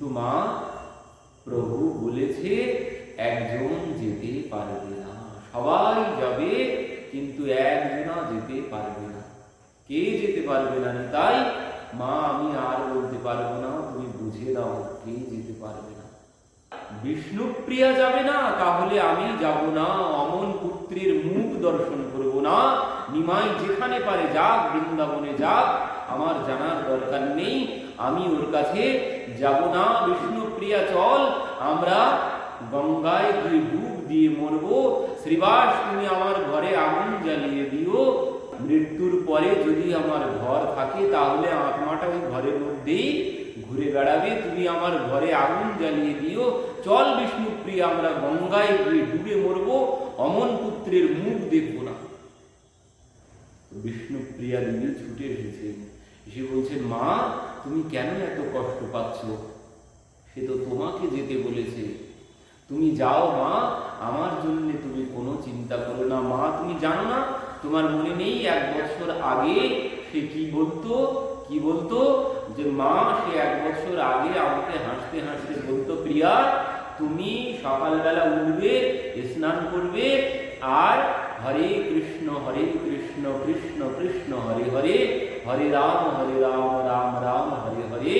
কিন্তু মা, প্রভু বলেছে, একজন যেতে পারবে না। সবাই যাবে, কিন্তু একজনা যেতে পারবে না। কে যেতে পারবে না তাই? মা, আমি আর বলতে পারব না, তুমি বুঝে দাও কে যেতে পারবে না। বিষ্ণুপ্রিয়া যাবে না, তাহলে আমি যাব না, অমন পুত্রের মুখ দর্শন করব না। নিমাই যেখানে পারে যাক, বৃন্দাবনে যাক আমার জানার দরকার নেই। আমি ওর কাছে যাব না। বিষ্ণুপ্রিয়া চল। আমরা গঙ্গায় দুই ডুব দিয়ে মরবো। শ্রীবাস, তুমি আমার ঘরে আগুন জ্বালিয়ে দিও। মৃত্যুর পরে যদি আমার ঘর থাকে, তাহলে আত্মাটা ওই ঘরের মধ্যেই ঘুরে বেড়াবে। তুমি আমার ঘরে আগুন জ্বালিয়ে দিও। চল বিষ্ণুপ্রিয়া আমরা গঙ্গায় গিয়ে ডুবে মরবো। অমন পুত্রের মুখ দেখব না। বিষ্ণুপ্রিয়া দেবী ছুটে এসেছেন এসে বলছেন মা, তুমি কেন এত কষ্ট পাচ্ছ? সে তো তোমাকে যেতে বলেছে। তুমি যাও মা, আমার জন্য তুমি কোনো চিন্তা করো না। মা, তুমি জানো না, তোমার মনে নেই এক বছর আগে সে কি বলতো কি বলতো? যে, মা, সে এক বছর আগে আমাকে হাসতে হাসতে বলতো, প্রিয়া, তুমি সকালবেলা উঠবে, স্নান করবে, আর হরে কৃষ্ণ হরে কৃষ্ণ কৃষ্ণ কৃষ্ণ, হরে হরে হরে রাম হরে রাম রাম রাম, হরে হরে।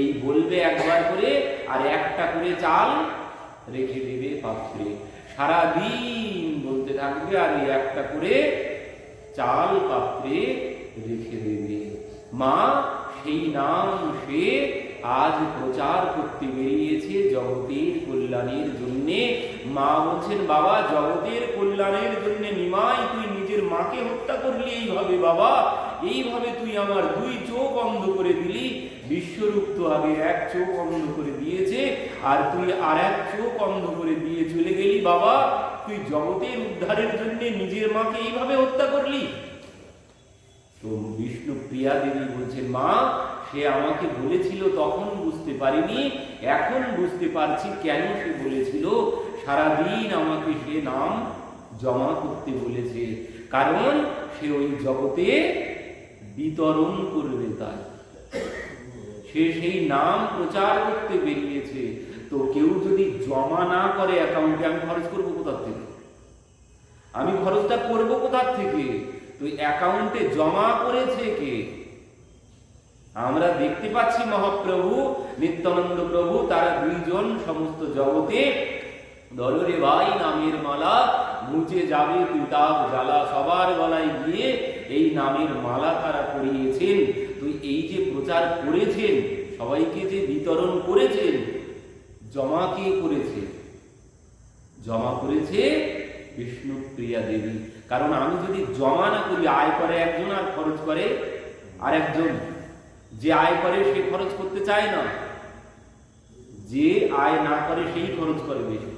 এই বলবে একবার করে আর একটা করে চাল রেখে দেবে পাত্রে। সারাদিন বলতে থাকবে আর একটা করে চাল পাত্রে রেখে দেবে। মা, সেই নাম সে আজ প্রচার করতে বেরিয়েছে জগতের কল্যাণের জন্যে। মা বলছেন, বাবা, জগতের কল্যাণের জন্য নিমাই, তুই নিজের মাকে হত্যা করলি এইভাবে, বাবা। এইভাবে তুই আমার দুই চোখ অন্ধ করে দিলি। বিশ্বরূপ তো আগে এক চোখ অন্ধ করে দিয়েছে, আর তুই আর এক চোখ অন্ধ করে দিয়ে চলে গেলি, বাবা। তুই জগতের উদ্ধারের জন্য নিজের মাকে এইভাবে হত্যা করলি? তো বিষ্ণু প্রিয়া দেবী বলছেন, মা সে আমাকে বলেছিল, তখন বুঝতে পারিনি, এখন বুঝতে পারছি কেন সে বলেছিল। সারাদিন আমাকে সে নাম জমা করতে বলেছে। কারণ সে ওই জগতে বিতরণ করবে তাই। সে সেই নাম প্রচার করতে বেরিয়েছে। তো কেউ যদি জমা না করে অ্যাকাউন্টে আমি খরচ করব কোথার থেকে? আমি খরচটা করব কোথার থেকে? তো অ্যাকাউন্টে জমা করেছে কে? আমরা দেখতে পাচ্ছি মহাপ্রভু, নিত্যানন্দ প্রভু, তারা দুইজন সমস্ত জগতে দলরে ভাই নামের মালা মুচে যাবে পিতাব জ্বালা সবার গলায় গিয়ে এই নামের মালা তারা পরিয়েছেন। তো এই যে প্রচার করেছেন, সবাইকে যে বিতরণ করেছেন, জমা কে করেছে? জমা করেছে বিষ্ণুপ্রিয়া দেবী। কারণ আমি যদি জমা না করি, আয় করে একজন আর খরচ করে আর একজন যে আয় করে সে খরচ করতে চায় না। যে আয় না করে সেই খরচ করে বেশি।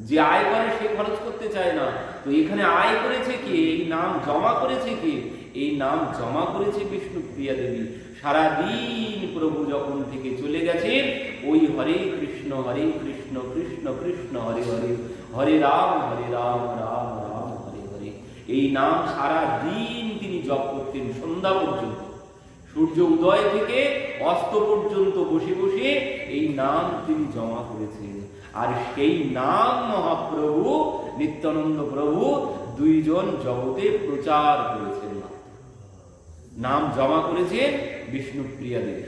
যে আয় করে সে খরচ করতে চায় না। তো এখানে আয় করেছে কে? এই নাম জমা করেছে কে? এই নাম জমা করেছে বিষ্ণুপ্রিয়া দেবী। সারাদিন প্রভু যখন থেকে চলে গেছে ওই হরে কৃষ্ণ হরে কৃষ্ণ কৃষ্ণ কৃষ্ণ, হরে হরে। হরে রাম হরে রাম রাম রাম, হরে হরে। এই নাম সারা দিন তিনি জপ করতেন সন্ধ্যা পর্যন্ত। সূর্য উদয় থেকে অস্ত পর্যন্ত বসে বসে এই নাম তিনি জমা করেছেন। আর সেই নাম মহাপ্রভু, নিত্যানন্দ প্রভু দুইজন জগতে প্রচার করেছেন নাম জমা করেছে বিষ্ণুপ্রিয়া দেবী।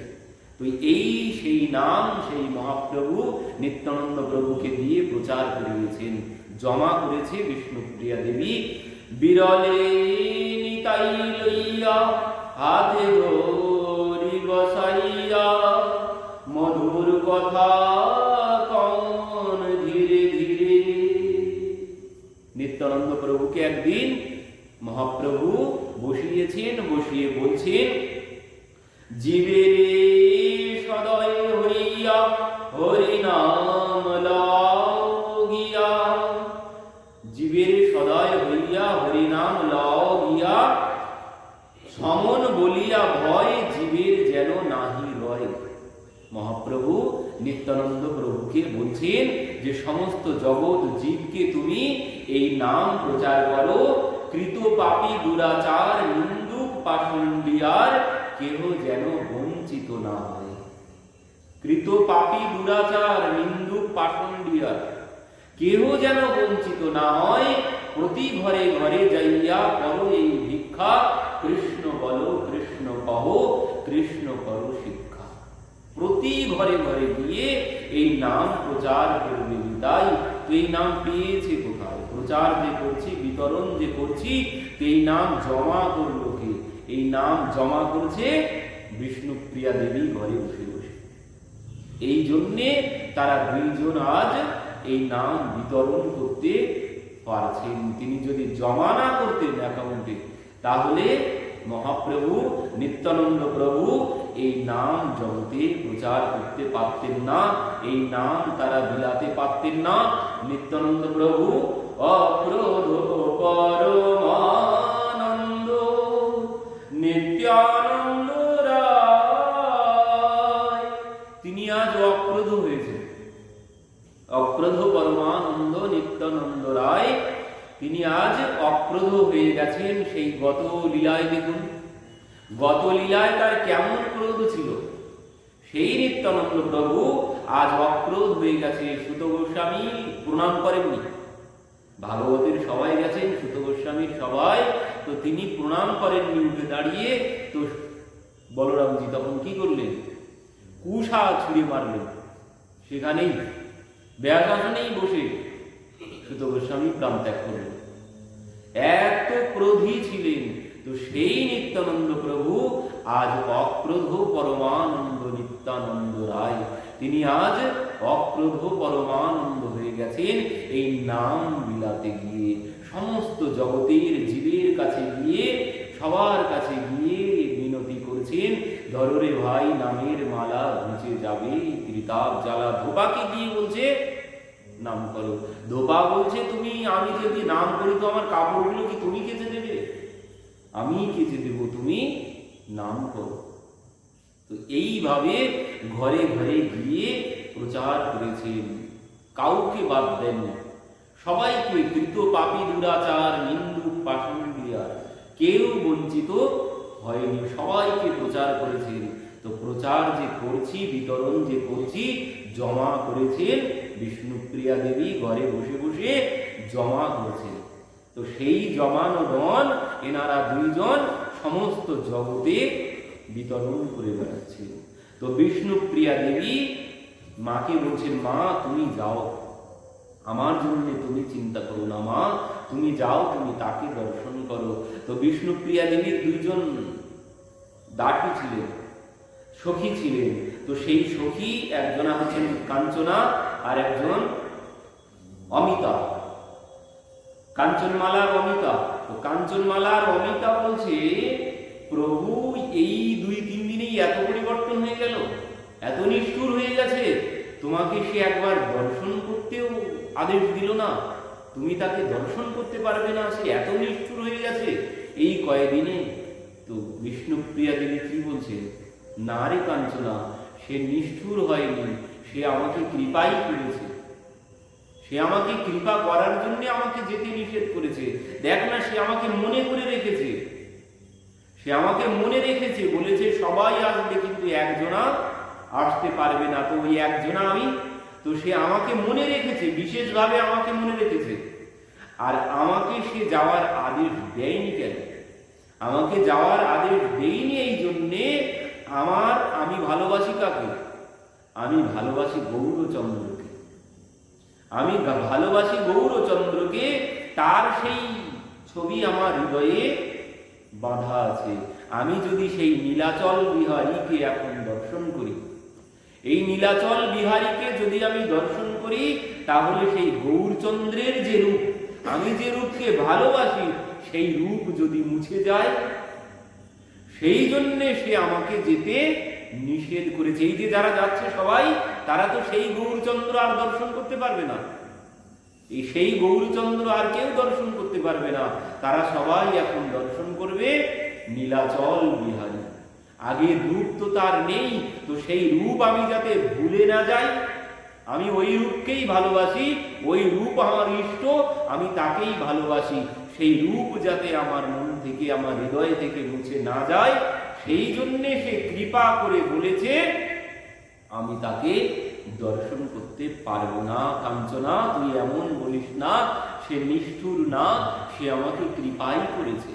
তো এই সেই নাম, সেই মহাপ্রভু নিত্যানন্দ প্রভুকে দিয়ে প্রচার করিয়েছেন জমা করেছে বিষ্ণুপ্রিয়া দেবী। বিরলে নিতাই লইয়া হাতে ধরি বসাইয়া, মধুর কথা কন ধীরে ধীরে। নিত্যানন্দ প্রভুকে একদিন মহাপ্রভু বসিয়েছেন, বসিয়ে বলছেন জীবের সদয় হইয়া হরি নাম লাগিয়া, জীবের সদয় হইয়া হরি নাম লাগিয়া সমন বলিয়া ভয় জীবের যেন নাহি রয়। মহাপ্রভু নিত্যানন্দ প্রভুকে বলছেন যে সমস্ত জগৎ জীবকে তুমি এই নাম প্রচার করো কৃত পাপী দুরাচার নিন্দুক পাষণ্ডিয়ার কেহ যেন বঞ্চিত না হয়। কৃত পাপী দুরাচার নিন্দুক পাষণ্ডিয়ার কেহ যেন বঞ্চিত না হয়, প্রতি ঘরে ঘরে যাইয়া করো এই ভিক্ষা কৃষ্ণ বলো কৃষ্ণ কহ কৃষ্ণ করো শিক্ষা। প্রতি ঘরে ঘরে গিয়ে এই নাম প্রচার করবে তাই এই নাম পেয়েছে কোথায়? প্রচার যে করছি, বিতরণ যে করছি এই নাম জমা করল কে? এই নাম জমা করছে দেবী ঘরে বসে এই জন্যে তারা দুইজন আজ এই নাম বিতরণ করতে পারছেন। তিনি যদি জমা না করতেন অ্যাকাউন্টে তাহলে মহাপ্রভু, নিত্যানন্দ প্রভু, এই নাম জগতে প্রচার করতে পারতেন না, এই নাম তারা বিলাতে পারতেন না। নিত্যানন্দ প্রভু অক্রোধ পরমানন্দ তিনি আজ অক্রোধ হয়ে গেছেন সেই গত লীলায় দেখুন। গত লীলায় তার কেমন ক্রোধ ছিল? সেই নিত্যানন্দ প্রভু আজ অক্রোধ হয়ে গেছে। সুত গোস্বামী প্রণাম করেননি। ভাগবতের সবাই গেছেন, সুত গোস্বামীর সবাই। তো তিনি প্রণাম করেননি উঠে দাঁড়িয়ে। তো বলরামজি তখন কি করলেন? কুষা ছুঁড়ে মারলেন। সেখানেই ব্যাসাসনেই বসে সুত গোস্বামী প্রাণ ত্যাগ করলেন এত ক্রোধী ছিলেন তো সেই নিত্যানন্দ প্রভু, আজ অক্রোধ পরমানন্দ নিত্যানন্দ রায়। তিনি আজ অক্রোধ পরমানন্দ হয়ে গেছেন এই নাম বিলাতে গিয়ে। সমস্ত জগতের জীবের কাছে গিয়ে, সবার কাছে গিয়ে মিনতি করছেন ধররে ভাই, নামের মালা ঘুচে যাবে, ত্রিতাপ জ্বালা ধোপাকে গিয়ে বলছে নাম করো। ধোপা বলছে, তুমি, আমি যদি নাম করি, তো আমার কাপড়গুলো কি তুমি কেচে দেবে? আমি কেচে দেব, তুমি নাম করো। তো এইভাবে ঘরে ঘরে গিয়ে প্রচার করেছেন। কাউকে বাদ দেননি সবাইকে কৃত পাপী, দুরাচার, নিন্দুক পাষণ্ডিয়ার কেউ বঞ্চিত হয়নি। সবাইকে প্রচার করেছেন। তো প্রচার যে করছি, বিতরণ যে করছি, জমা করেছেন বিষ্ণুপ্রিয়া দেবী ঘরে বসে বসে জমা করেছেন। তো সেই জমানো ধন এনারা দুইজন সমস্ত জগতে বিতরণ করে বেড়াচ্ছে। তো বিষ্ণুপ্রিয়া দেবী মাকে বলছেন, মা, তুমি যাও। আমার জন্য তুমি চিন্তা করো না, মা। তুমি যাও, তুমি তাকে দর্শন করো। তো বিষ্ণুপ্রিয়া দেবীর দুইজন দাটু ছিলেন। সখী ছিলেন। তো সেই সখী একজনা হচ্ছেন কাঞ্চনা আর একজন অমিতা। কাঞ্চনমালার অমিতা। তো কাঞ্চনমালার অমিতা বলছে, প্রভু, এই দুই তিন দিনেই এত পরিবর্তন হয়ে গেল। এত নিষ্ঠুর হয়ে গেছে। তোমাকে সে একবার দর্শন করতেও আদেশ দিল না। তুমি তাকে দর্শন করতে পারবে না। সে এত নিষ্ঠুর হয়ে গেছে। এই কয়েকদিনে তো বিষ্ণুপ্রিয়া দেবী কি বলছে না কাঞ্চনা, সে নিষ্ঠুর হয়নি, সে আমাকে কৃপাই করেছে। সে আমাকে কৃপা করার জন্য আমাকে যেতে নিষেধ করেছে। দেখ না, সে আমাকে মনে করে রেখেছে। সে আমাকে মনে রেখেছে, বলেছে, সবাই আসবে, কিন্তু একজনা আসতে পারবে না। তো ওই একজনা আমি? তো সে আমাকে মনে রেখেছে, বিশেষভাবে আমাকে মনে রেখেছে। আর আমাকে সে যাওয়ার আদেশ দেয়নি কেন? আমাকে যাওয়ার আদেশ দেয়নি এই জন্যে আমার, আমি ভালোবাসি কাকে? আমি ভালোবাসি গৌরচন্দ্রকে। আমি ভালোবাসি গৌরচন্দ্রকে, তার সেই ছবি আমার হৃদয়ে বাঁধা আছে। আমি যদি সেই নীলাচল বিহারীকে এখন দর্শন করি, এই নীলাচল বিহারীকে যদি আমি দর্শন করি, তাহলে সেই গৌরচন্দ্রের যে রূপ, আমি যে রূপকে ভালোবাসি, সেই রূপ যদি মুছে যায় সেই জন্যে সে আমাকে যেতে নিষেধ করেছে। এই যে যারা যাচ্ছে সবাই, তারা তো সেই গৌরচন্দ্র আর দর্শন করতে পারবে না। এই সেই গৌরচন্দ্র আর কেউ দর্শন করতে পারবে না। তারা সবাই এখন দর্শন করবে নীলাচল বিহারী। আগে রূপ তো তার নেই, তো সেই রূপ আমি যাতে ভুলে না যাই আমি ওই রূপকেই ভালোবাসি, ওই রূপ আমার ইষ্ট, আমি তাকেই ভালোবাসি। সেই রূপ যাতে আমার মন থেকে, আমার হৃদয় থেকে মুছে না যায়, সেই জন্যে সে কৃপা করে বলেছে, আমি তাকে দর্শন করতে পারব না, কাঞ্চনা, তুই এমন বলিস না, সে নিষ্ঠুর না, সে আমাকে কৃপাই করেছে।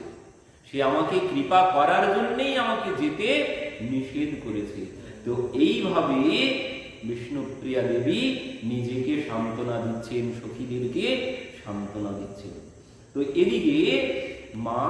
সে আমাকে কৃপা করার জন্যেই আমাকে যেতে নিষেধ করেছে। তো এইভাবে বিষ্ণুপ্রিয়া দেবী নিজেকে সান্ত্বনা দিচ্ছেন সখীদেরকে সান্ত্বনা দিচ্ছেন। তো এদিকে মা